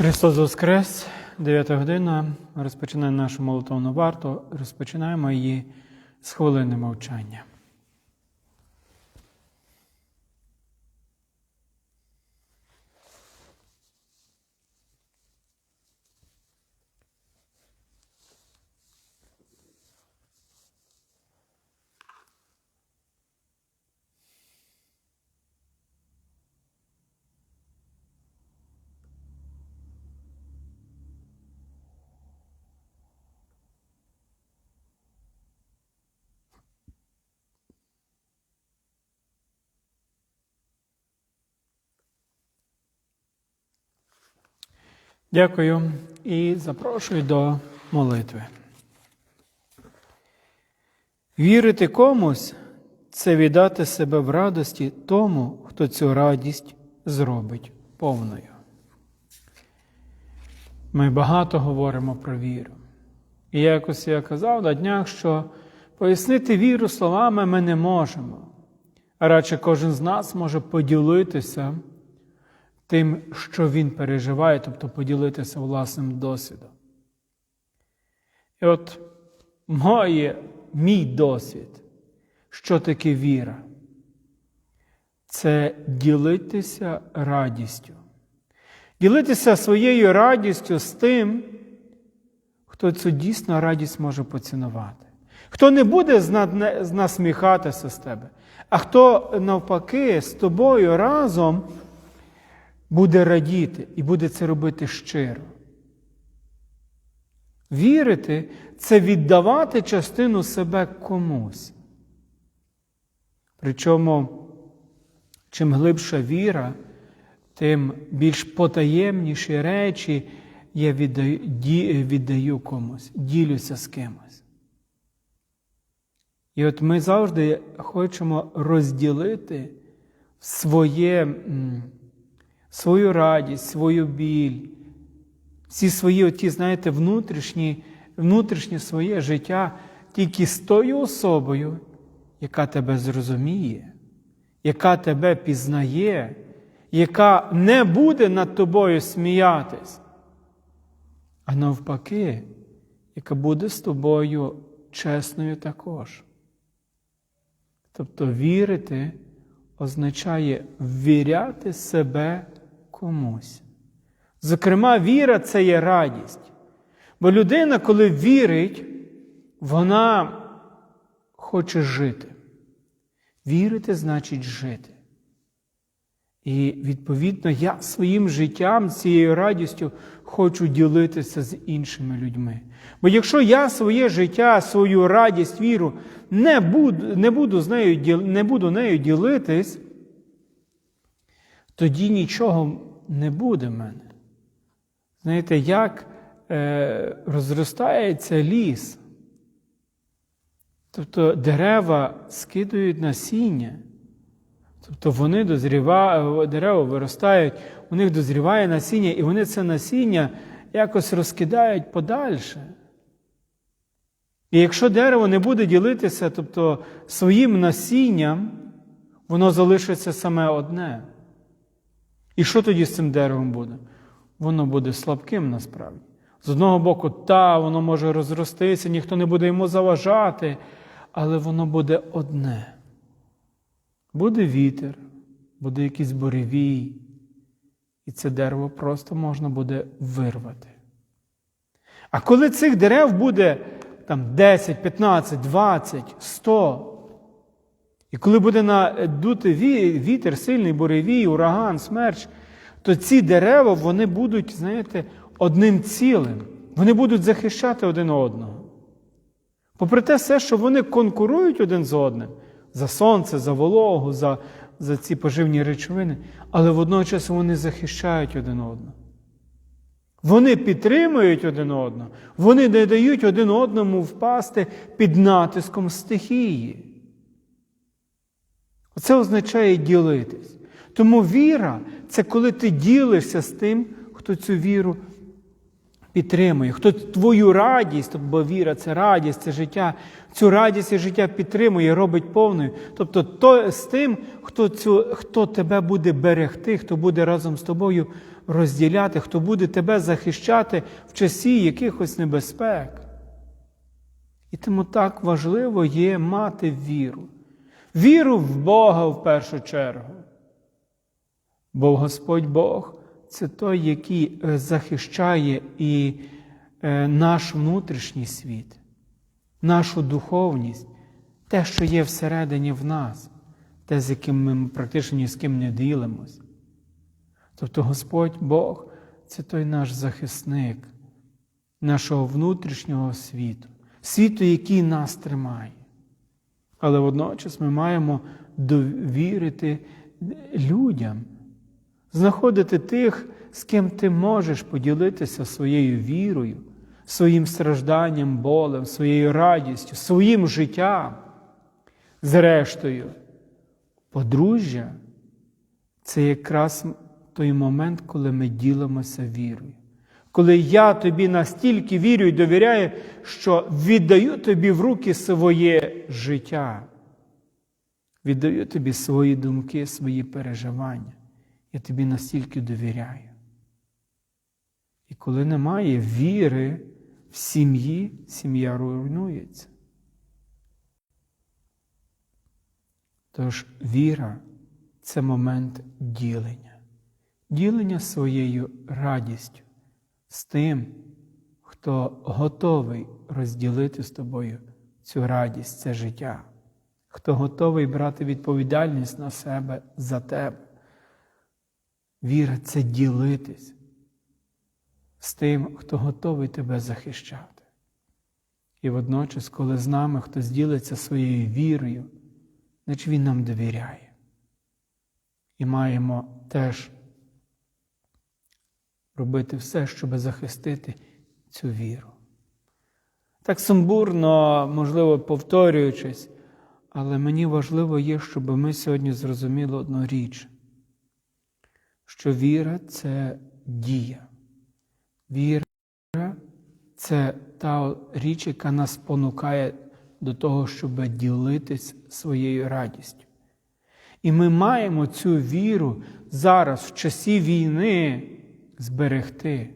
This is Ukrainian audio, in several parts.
Христос Воскрес, 9 година. Розпочинаємо нашу молитовну варту. Розпочинаємо її з хвилини мовчання. Дякую і запрошую до молитви. Вірити комусь це віддати себе в радості тому, хто цю радість зробить повною. Ми багато говоримо про віру. І якось я казав на днях, що пояснити віру словами ми не можемо, а радше кожен з нас може поділитися тим, що він переживає, тобто поділитися власним досвідом. І от моє, мій досвід, що таке віра? Це ділитися радістю. Ділитися своєю радістю з тим, хто цю дійсно радість може поцінувати. Хто не буде насміхатися з тебе, а хто навпаки з тобою разом буде радіти і буде це робити щиро. Вірити це віддавати частину себе комусь. Причому, чим глибша віра, тим більш потаємніші речі я віддаю, віддаю комусь, ділюся з кимось. І от ми завжди хочемо розділити своє свою радість, свою біль, всі свої, оті, знаєте, внутрішні, внутрішнє своє життя тільки з тою особою, яка тебе зрозуміє, яка тебе пізнає, яка не буде над тобою сміятись, а навпаки, яка буде з тобою чесною також. Тобто вірити означає ввіряти себе комусь. Зокрема, віра це є радість. Бо людина, коли вірить, вона хоче жити. Вірити значить жити. І, відповідно, я своїм життям, цією радістю хочу ділитися з іншими людьми. Бо якщо я своє життя, свою радість, віру не буду не буду, з нею, не буду нею ділитись, тоді нічого не буде мене. Знаєте, як е, розростається ліс, тобто дерева скидують насіння. Тобто вони дозрівають, дерева виростають, у них дозріває насіння, і вони це насіння якось розкидають подальше. І якщо дерево не буде ділитися, тобто своїм насінням, воно залишиться саме одне. І що тоді з цим деревом буде? Воно буде слабким насправді. З одного боку, та, воно може розростися, ніхто не буде йому заважати, але воно буде одне. Буде вітер, буде якийсь буревій, і це дерево просто можна буде вирвати. А коли цих дерев буде там 10, 15, 20, 100, і коли буде надути вітер, сильний буревій, ураган, смерч, то ці дерева вони будуть, знаєте, одним цілим. Вони будуть захищати один одного. Попри те, все, що вони конкурують один з одним за сонце, за вологу, за за ці поживні речовини, але водночас вони захищають один одного. Вони підтримують один одного, вони не дають один одному впасти під натиском стихії. Це означає ділитись. Тому віра це коли ти ділишся з тим, хто цю віру підтримує, хто твою радість, бо віра це радість, це життя, цю радість і життя підтримує, робить повною. Тобто то, з тим, хто, цю, хто тебе буде берегти, хто буде разом з тобою розділяти, хто буде тебе захищати в часі якихось небезпек. І тому так важливо є мати віру. Віру в Бога в першу чергу. Бо Господь Бог це той, який е, захищає і е, наш внутрішній світ, нашу духовність, те, що є всередині в нас, те, з яким ми практично ні з ким не ділимось. Тобто Господь Бог це той наш захисник нашого внутрішнього світу, світу, який нас тримає. Але водночас ми маємо довірити людям, знаходити тих, з ким ти можеш поділитися своєю вірою, своїм стражданням, болем, своєю радістю, своїм життям. Зрештою, подружжя це якраз той момент, коли ми ділимося вірою. Коли я тобі настільки вірю і довіряю, що віддаю тобі в руки своє життя, віддаю тобі свої думки, свої переживання. Я тобі настільки довіряю. І коли немає віри в сім'ї, сім'я руйнується. Тож віра це момент ділення, ділення своєю радістю з тим, хто готовий розділити з тобою цю радість, це життя, хто готовий брати відповідальність на себе за тебе. Віра це ділитись з тим, хто готовий тебе захищати. І водночас, коли з нами хтось ділиться своєю вірою, значить він нам довіряє. І маємо теж робити все, щоб захистити цю віру. Так сумбурно, можливо, повторюючись, але мені важливо є, щоб ми сьогодні зрозуміли одну річ, що віра це дія. Віра це та річ, яка нас понукає до того, щоб ділитись своєю радістю. І ми маємо цю віру зараз, в часі війни, зберегти.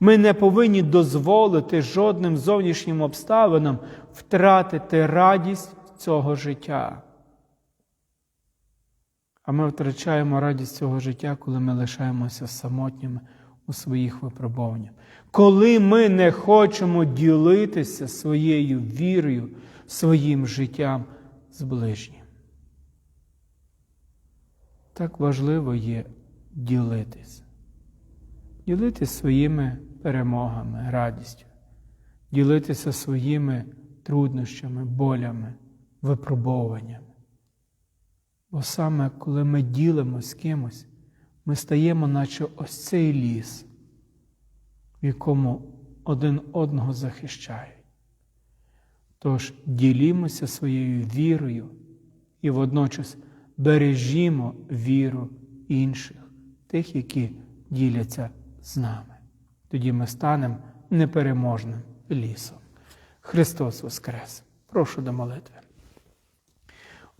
Ми не повинні дозволити жодним зовнішнім обставинам втратити радість цього життя. А ми втрачаємо радість цього життя, коли ми лишаємося самотніми у своїх випробуваннях. Коли ми не хочемо ділитися своєю вірою, своїм життям з ближнім. Так важливо є ділитися. Ділитися своїми перемогами, радістю, ділитися своїми труднощами, болями, випробовуваннями. Бо саме коли ми ділимося з кимось, ми стаємо, наче ось цей ліс, в якому один одного захищають. Тож ділімося своєю вірою і водночас бережімо віру інших, тих, які діляться з нами. Тоді ми станемо непереможним лісом. Христос Воскрес! Прошу до молитви.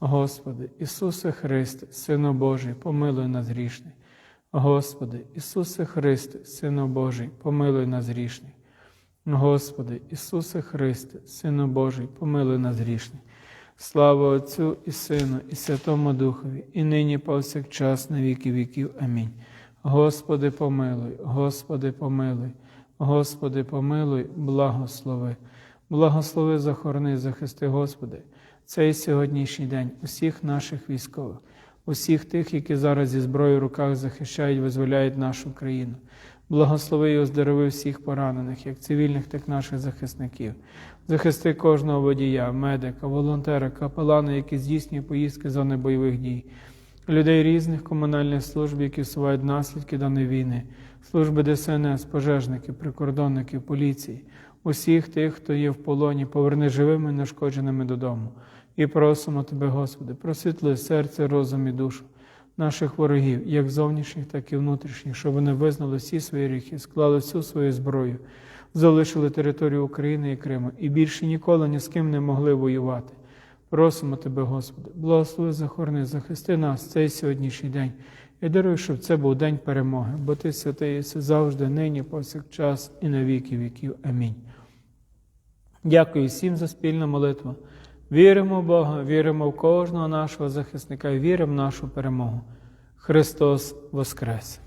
Господи, Ісусе Христе, Сину Божий, помилуй нас грішних. Господи, Ісусе Христе, Сину Божий, помилуй нас грішних. Господи, Ісусе Христе, Сину Божий, помилуй нас грішних. Слава Отцю і Сину, і Святому Духові, і нині повсякчас на віки віків. Амінь. Господи, помилуй, Господи, помилуй, Господи, помилуй, благослови. Благослови, захорони, захисти, Господи, цей сьогоднішній день усіх наших військових, усіх тих, які зараз зі зброєю в руках захищають, визволяють нашу країну. Благослови і оздорови всіх поранених, як цивільних, так і наших захисників. Захисти кожного водія, медика, волонтера, капелана, які здійснює поїздки зони бойових дій, людей різних комунальних служб, які усувають наслідки даної війни, служби ДСНС, пожежників, прикордонників, поліції, усіх тих, хто є в полоні, поверни живими, і нешкодженими додому. І просимо Тебе, Господи, просвітли серце, розум і душу наших ворогів, як зовнішніх, так і внутрішніх, щоб вони визнали всі свої гріхи, склали всю свою зброю, залишили територію України і Криму і більше ніколи ні з ким не могли воювати. Просимо Тебе, Господи, благослови, захорони, захисти нас цей сьогоднішній день і даруй, щоб це був день перемоги, бо Ти святий єси завжди, нині, повсякчас і на віки віків. Амінь. Дякую всім за спільну молитву. Віримо в Бога, віримо в кожного нашого захисника, віримо в нашу перемогу. Христос Воскрес!